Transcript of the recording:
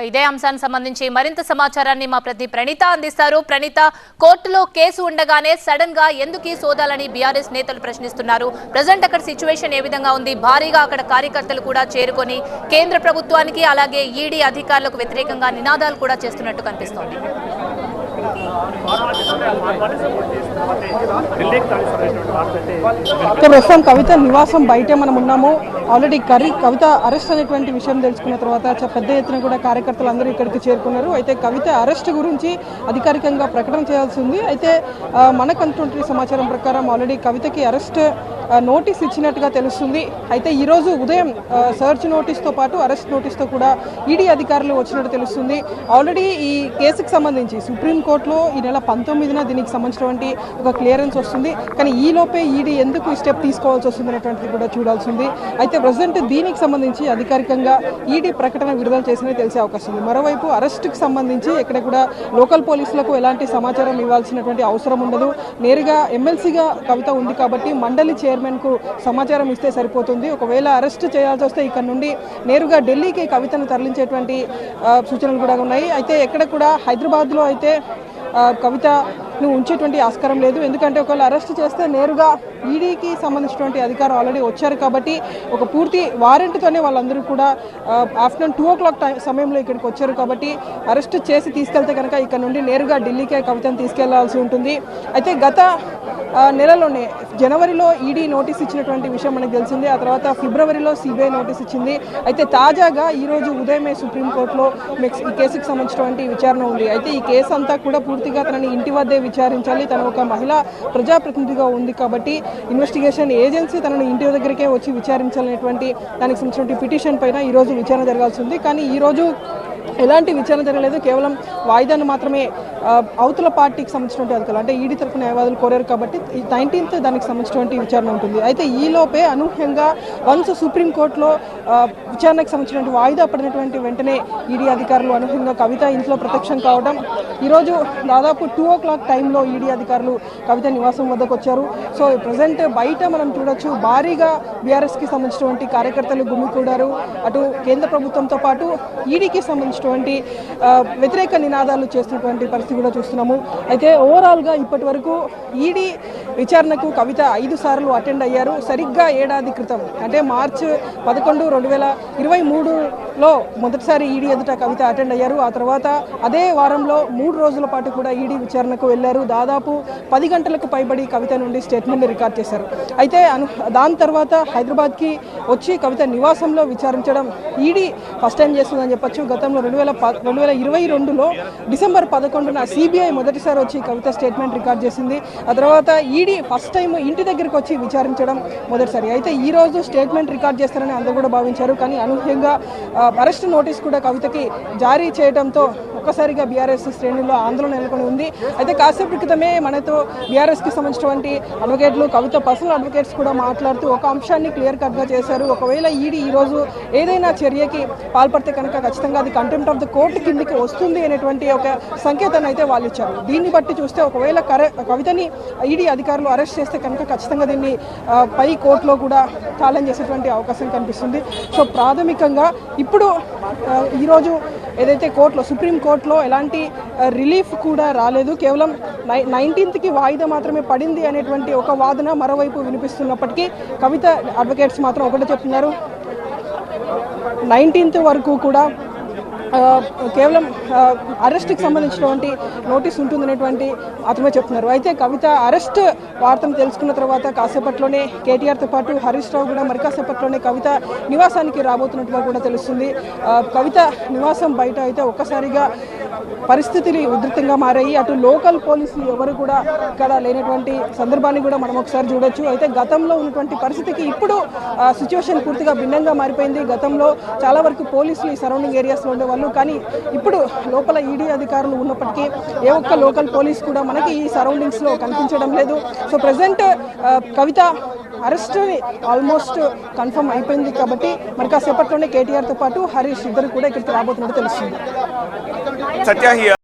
ఇదే అంశానికి సంబంధించి మరింత సమాచారాన్ని మా ప్రతి ప్రణీత అందిస్తారు. ప్రణీత కోర్టులో కేసు ఉండగానే సడన్గా ఎందుకు ఈ సోదాలని బీఆర్ఎస్ నేతలు ప్రశ్నిస్తున్నారు? ప్రజెంట్ అక్కడ సిచ్యువేషన్ ఏ విధంగా ఉంది? భారీగా అక్కడ కార్యకర్తలు కూడా చేరుకొని కేంద్ర ప్రభుత్వానికి అలాగే ఈడీ అధికారులకు వ్యతిరేకంగా నినాదాలు కూడా చేస్తున్నట్టు కనిపిస్తోంది. ప్రస్తుతం కవిత నివాసం బయటే మనం ఉన్నాము. ఆల్రెడీ కర్రీ కవిత అరెస్ట్ అనేటువంటి విషయం తెలుసుకున్న తర్వాత పెద్ద ఎత్తున కూడా కార్యకర్తలు అందరూ ఇక్కడికి చేరుకున్నారు. అయితే కవిత అరెస్ట్ గురించి అధికారికంగా ప్రకటన చేయాల్సి ఉంది. అయితే ఆ, మనకు సమాచారం ప్రకారం ఆల్రెడీ కవితకి అరెస్ట్ నోటీస్ ఇచ్చినట్టుగా తెలుస్తుంది. అయితే ఈరోజు ఉదయం సర్చ్ నోటీస్తో పాటు అరెస్ట్ నోటీస్తో కూడా ఈడీ అధికారులు వచ్చినట్టు తెలుస్తుంది. ఆల్రెడీ ఈ కేసుకు సంబంధించి సుప్రీంకోర్టులో ఈ నెల పంతొమ్మిదిన దీనికి సంబంధించినటువంటి ఒక క్లియరెన్స్ వస్తుంది. కానీ ఈ లోపే ఈడీ ఎందుకు ఈ స్టెప్ తీసుకోవాల్సి వస్తుంది అనేటువంటిది కూడా చూడాల్సి ఉంది అయితే ప్రజెంట్ దీనికి సంబంధించి అధికారికంగా ఈడీ ప్రకటన విడుదల చేసినది తెలిసే అవకాశం ఉంది. మరోవైపు అరెస్టుకు సంబంధించి ఇక్కడ కూడా లోకల్ పోలీసులకు ఎలాంటి సమాచారం ఇవ్వాల్సినటువంటి అవసరం ఉండదు. నేరుగా ఎమ్మెల్సీగా కవిత ఉంది కాబట్టి మండలి చే చైర్మన్కు సమాచారం ఇస్తే సరిపోతుంది. ఒకవేళ అరెస్ట్ చేయాల్సి వస్తే ఇక్కడ నుండి నేరుగా ఢిల్లీకి కవితను తరలించేటువంటి సూచనలు కూడా ఉన్నాయి. అయితే ఎక్కడ కూడా హైదరాబాద్లో అయితే కవిత నువ్వు ఉంచేటువంటి ఆస్కారం లేదు. ఎందుకంటే ఒకవేళ అరెస్ట్ చేస్తే నేరుగా ఈడీకి సంబంధించినటువంటి అధికారం ఆల్రెడీ వచ్చారు కాబట్టి ఒక పూర్తి వారెంట్తోనే వాళ్ళందరూ కూడా afternoon two o'clock time సమయంలో ఇక్కడికి వచ్చారు కాబట్టి అరెస్ట్ చేసి తీసుకెళ్తే కనుక ఇక్కడ నుండి నేరుగా ఢిల్లీకే కవితను తీసుకెళ్ళాల్సి ఉంటుంది. అయితే గత నెలలోనే జనవరిలో ఈడీ నోటీస్ ఇచ్చినటువంటి విషయం మనకు తెలిసింది. ఆ తర్వాత ఫిబ్రవరిలో సిబిఐ నోటీస్ ఇచ్చింది. అయితే తాజాగా ఈరోజు ఉదయమే సుప్రీంకోర్టులో మెక్స్ ఈ కేసుకు సంబంధించినటువంటి విచారణ ఉంది. అయితే ఈ కేసు అంతా కూడా పూర్తిగా తనని ఇంటి వద్దే విచారించాలి. తను ఒక మహిళా ప్రజాప్రతినిధిగా ఉంది కాబట్టి ఇన్వెస్టిగేషన్ ఏజెన్సీ తనను ఇంటి దగ్గరికే వచ్చి విచారించాలనేటువంటి దానికి సంబంధించిన పిటిషన్ పైన ఈ రోజు విచారణ జరగాల్సి ఉంది. కానీ ఈరోజు ఎలాంటి విచారణ జరగలేదు. కేవలం వాయిదాను మాత్రమే అవతల పార్టీకి సంబంధించినటువంటి అధికారులు అంటే ఈడీ తరఫున న్యాయవాదులు కోరారు కాబట్టి నైన్టీన్త్ దానికి సంబంధించినటువంటి విచారణ ఉంటుంది. అయితే ఈ లోపే అనూహ్యంగా వన్స్ సుప్రీంకోర్టులో విచారణకు సంబంధించినటువంటి వాయిదా పడినటువంటి వెంటనే ఈడీ అధికారులు అనూహ్యంగా కవిత ఇంట్లో ప్రత్యక్షం కావడం ఈరోజు దాదాపు టూ ఓ క్లాక్ టైంలో ఈడీ అధికారులు కవిత నివాసం వద్దకు వచ్చారు. సో ప్రజెంట్ బయట మనం చూడొచ్చు భారీగా బీఆర్ఎస్కి సంబంధించినటువంటి కార్యకర్తలు గుమికూడారు. అటు కేంద్ర ప్రభుత్వంతో పాటు ఈడీకి సంబంధించినటువంటి వ్యతిరేక నినాదాలు చేస్తున్నటువంటి పరిస్థితి కూడా చూస్తున్నాము. అయితే ఓవరాల్గా ఇప్పటి వరకు ఈడీ విచారణకు కవిత ఐదు సార్లు అటెండ్ అయ్యారు. సరిగ్గా ఏడాది క్రితం అంటే మార్చ్ పదకొండు రెండు వేల ఇరవై మూడులో మొదటిసారి ఈడీ ఎదుట కవిత అటెండ్ అయ్యారు. ఆ తర్వాత అదే వారంలో మూడు రోజుల పాటు కూడా ఈడీ విచారణకు వెళ్ళారు. దాదాపు పది గంటలకు పైబడి కవిత నుండి స్టేట్మెంట్ రికార్డ్ చేశారు. అయితే అను దాని తర్వాత హైదరాబాద్కి వచ్చి కవిత నివాసంలో విచారించడం ఈడీ ఫస్ట్ టైం చేస్తుందని చెప్పొచ్చు. గతంలో రెండు వేల ప రెండు వేల ఇరవై రెండులో డిసెంబర్ పదకొండున సిబిఐ మొదటిసారి వచ్చి కవిత స్టేట్మెంట్ రికార్డ్ చేసింది. ఆ తర్వాత ఈడీ ఫస్ట్ టైం ఇంటి దగ్గరికి వచ్చి విచారించడం మొదటిసారి. అయితే ఈ రోజు స్టేట్మెంట్ రికార్డ్ చేస్తారని అందరూ కూడా భావించారు. కానీ అనూహ్యంగా అరెస్ట్ నోటీస్ కూడా కవితకి జారీ చేయడంతో ఒక్కసారిగా బీఆర్ఎస్ శ్రేణుల్లో ఆందోళన నెలకొని ఉంది. అయితే కాసేపు క్రితమే మనతో బీఆర్ఎస్కి సంబంధించినటువంటి అడ్వకేట్లు కవిత పర్సనల్ అడ్వకేట్స్ కూడా మాట్లాడుతూ ఒక అంశాన్ని క్లియర్ కట్గా చేశారు. ఒకవేళ ఈడీ ఈరోజు ఏదైనా చర్యకి పాల్పడితే కనుక ఖచ్చితంగా అది కంటెంప్ట్ ఆఫ్ ద కోర్టు కిందికి వస్తుంది అనేటువంటి ఒక సంకేతాన్ని అయితే వాళ్ళు ఇచ్చారు. దీన్ని బట్టి చూస్తే ఒకవేళ కరె కవితని ఈడీ అధికారులు అరెస్ట్ చేస్తే కనుక ఖచ్చితంగా దీన్ని పై కోర్టులో కూడా ఛాలెంజ్ చేసేటువంటి అవకాశం కనిపిస్తుంది. సో ప్రాథమికంగా ఇప్పుడు ఈరోజు ఏదైతే కోర్టులో సుప్రీం కోర్టులో ఎలాంటి రిలీఫ్ కూడా రాలేదు. కేవలం నై నైన్టీన్త్కి వాయిదా మాత్రమే పడింది అనేటువంటి ఒక వాదన మరోవైపు వినిపిస్తున్నప్పటికీ కవిత అడ్వకేట్స్ మాత్రం ఒకటే చెప్తున్నారు. నైన్టీన్త్ వరకు కూడా కేవలం అరెస్ట్కి సంబంధించినటువంటి నోటీస్ ఉంటుందనేటువంటి మాత్రమే చెప్తున్నారు. అయితే కవిత అరెస్ట్ వార్తను తెలుసుకున్న తర్వాత కాసేపట్లోనే కేటీఆర్తో పాటు హరీష్ రావు కూడా మరి కాసేపట్లోనే కవిత నివాసానికి రాబోతున్నట్టుగా కూడా తెలుస్తుంది. కవిత నివాసం బయట అయితే ఒక్కసారిగా పరిస్థితులు ఉధృతంగా మారాయి. అటు లోకల్ పోలీసులు ఎవరు కూడా ఇక్కడ లేనటువంటి సందర్భాన్ని కూడా మనం ఒకసారి చూడొచ్చు. అయితే గతంలో ఉన్నటువంటి పరిస్థితికి ఇప్పుడు సిచ్యువేషన్ పూర్తిగా భిన్నంగా మారిపోయింది. గతంలో చాలా వరకు పోలీసులు ఈ సరౌండింగ్ ఏరియాస్లో ఉండేవాళ్ళు. కానీ ఇప్పుడు లోపల ఈడీ అధికారులు ఉన్నప్పటికీ ఏ ఒక్క లోకల్ పోలీస్ కూడా మనకి ఈ సరౌండింగ్స్లో కనిపించడం లేదు. So present Kavitha arrest almost confirm అయిపోయింది కాబట్టి మరి కాసేపట్లోనే కేటీఆర్తో పాటు హరీష్ ఇద్దరు కూడా ఇక్కడికి రాబోతున్నట్టు తెలుస్తుంది. ਸੱਚਾ ਹੀ ਆ।